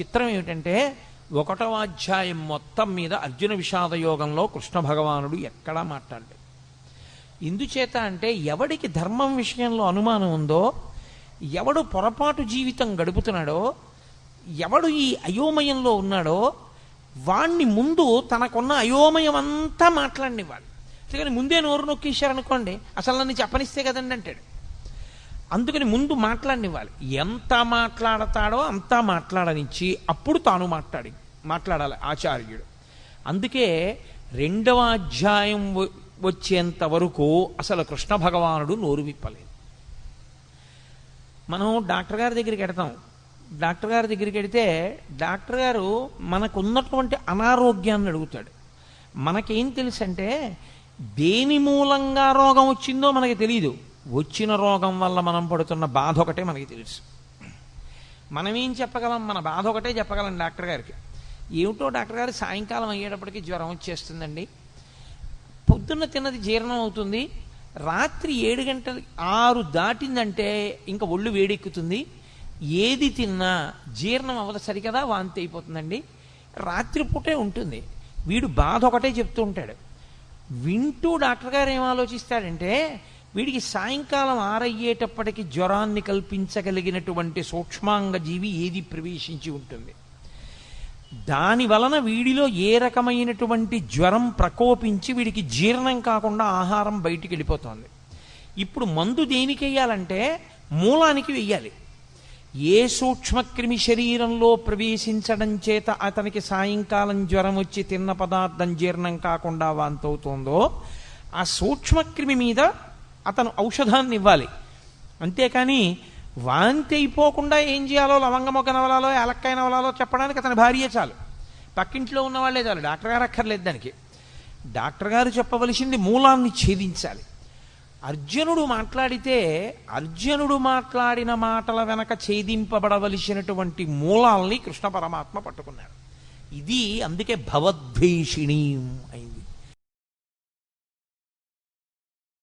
చిత్రం ఏమిటంటే ఒకటవ అధ్యాయం మొత్తం మీద అర్జున విషాద యోగంలో కృష్ణ భగవానుడు ఎక్కడా మాట్లాడలేదు ఎందుచేత అంటే ఎవడికి ధర్మం విషయంలో అనుమానం ఉందో ఎవడు పొరపాటు జీవితం గడుపుతున్నాడో ఎవడు ఈ అయోమయంలో ఉన్నాడో వాణ్ణి ముందు తనకున్న అయోమయం అంతా మాట్లాడినివ్వాలి. అందుకని ముందే నోరు నొక్కేశారనుకోండి అసలు నన్ను చెప్పనిస్తే కదండి అంటాడు. అందుకని ముందు మాట్లాడినివ్వాలి. ఎంత మాట్లాడతాడో అంతా మాట్లాడనిచ్చి అప్పుడు తాను మాట్లాడి మాట్లాడాలి ఆచార్యుడు. అందుకే రెండవ అధ్యాయం వచ్చేంత వరకు అసలు కృష్ణ భగవానుడు నోరు విప్పలేదు. మనం డాక్టర్ గారి దగ్గరికి వెడతాం డాక్టర్ గారి దగ్గరికి వెడితే డాక్టర్ గారు మనకున్నటువంటి అనారోగ్యాన్ని అడుగుతాడు. మనకేం తెలుసు అంటే దేని మూలంగా రోగం వచ్చిందో మనకి తెలియదు వచ్చిన రోగం వల్ల మనం పడుతున్న బాధ ఒకటే మనకి తెలుసు. మనం ఏం చెప్పగలం? మన బాధ ఒకటే చెప్పగలం డాక్టర్ గారికి. ఏమిటో డాక్టర్ గారు సాయంకాలం అయ్యేటప్పటికి జ్వరం వచ్చేస్తుందండి. పొద్దున్న తిన్నది జీర్ణం అవుతుంది. రాత్రి ఏడు గంటలు ఆరు దాటిందంటే ఇంకా ఒళ్ళు వేడెక్కుతుంది. ఏది తిన్నా జీర్ణం అవ్వదు సరికదా? వాంతి అయిపోతుందండి. రాత్రిపూటే ఉంటుంది. వీడు బాధ ఒకటే చెప్తూ ఉంటాడు. వింటూ డాక్టర్ గారు ఏం ఆలోచిస్తాడంటే వీడికి సాయంకాలం ఆరయ్యేటప్పటికి జ్వరాన్ని కల్పించగలిగినటువంటి సూక్ష్మాంగ జీవి ఏది ప్రవేశించి ఉంటుంది? దాని వలన వీడిలో ఏ రకమైనటువంటి జ్వరం ప్రకోపించి వీడికి జీర్ణం కాకుండా ఆహారం బయటికి వెళ్ళిపోతుంది? ఇప్పుడు మందు దేనికి వెయ్యాలంటే మూలానికి వెయ్యాలి ఏ సూక్ష్మక్రిమి శరీరంలో ప్రవేశించడం చేత అతనికి సాయంకాలం జ్వరం వచ్చి తిన్న పదార్థం జీర్ణం కాకుండా వాంతవుతోందో ఆ సూక్ష్మక్రిమి మీద అతను ఔషధాన్ని ఇవ్వాలి అంతేకాని వాంతి అయిపోకుండా ఏం చేయాలో లవంగమొగ్గ నవలాలో ఏలక్కాయ నవలాలో చెప్పడానికి అతని భార్య చాలు. పక్కింట్లో ఉన్న వాళ్ళే చాలు డాక్టర్ గారు అక్కర్లేదు దానికి. డాక్టర్ గారు చెప్పవలసింది మూలాన్ని ఛేదించాలి. అర్జునుడు మాట్లాడితే అర్జునుడు మాట్లాడిన మాటల వెనక ఛేదింపబడవలసినటువంటి మూలాల్ని కృష్ణ పరమాత్మ పట్టుకున్నాడు. ఇది అందుకే భవద్భీషిణి అయింది.